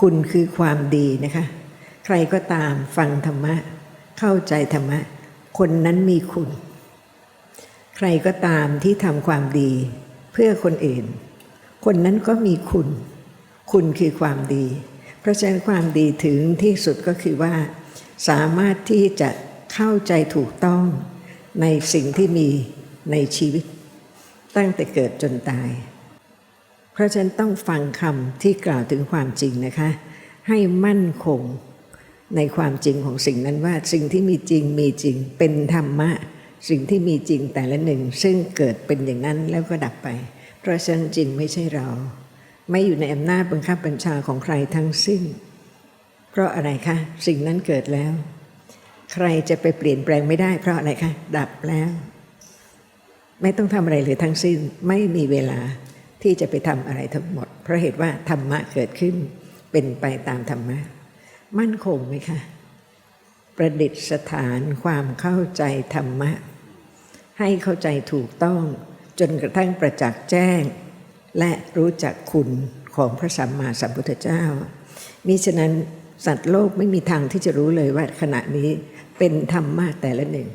คุณคือความดีนะคะ ใครก็ตามฟังธรรมะ เข้าใจธรรมะ คนนั้นมีคุณ ใครก็ตามที่ทำความดีเพื่อคนอื่น คนนั้นก็มีคุณ คุณคือความดี เพราะฉะนั้นความดีถึงที่สุดก็คือว่า สามารถที่จะเข้าใจถูกต้องในสิ่งที่มีในชีวิต ตั้งแต่เกิดจนตาย เพราะฉะนั้นต้องฟังคำที่กล่าวถึงความจริงนะคะ ให้มั่นคงในความจริงของสิ่งนั้นว่าสิ่งที่มีจริงมีจริงเป็นธรรมะ สิ่งที่มีจริงแต่ละหนึ่ง ซึ่งเกิดเป็นอย่างนั้นแล้วก็ดับไป เพราะฉะนั้นจริงไม่ใช่เรา ไม่อยู่ในอำนาจบังคับบัญชาของใครทั้งสิ้น เพราะอะไรคะ สิ่งนั้นเกิดแล้ว ใครจะไปเปลี่ยนแปลงไม่ได้ เพราะอะไรคะดับแล้ว ไม่ต้องทำอะไรเลยทั้งสิ้นไม่มีเวลา ที่จะไปทำอะไรทั้งหมด เพราะเหตุว่าธรรมะเกิดขึ้นเป็นไปตามธรรมะ มั่นคงไหมคะประดิษฐานความเข้าใจธรรมะ ให้เข้าใจถูกต้อง จนกระทั่งประจักษ์แจ้ง และรู้จักคุณของพระสัมมาสัมพุทธเจ้ามิฉะนั้นสัตว์โลกไม่มีทางที่จะรู้เลยว่าขณะนี้เป็นธรรมะแต่ละหนึ่ง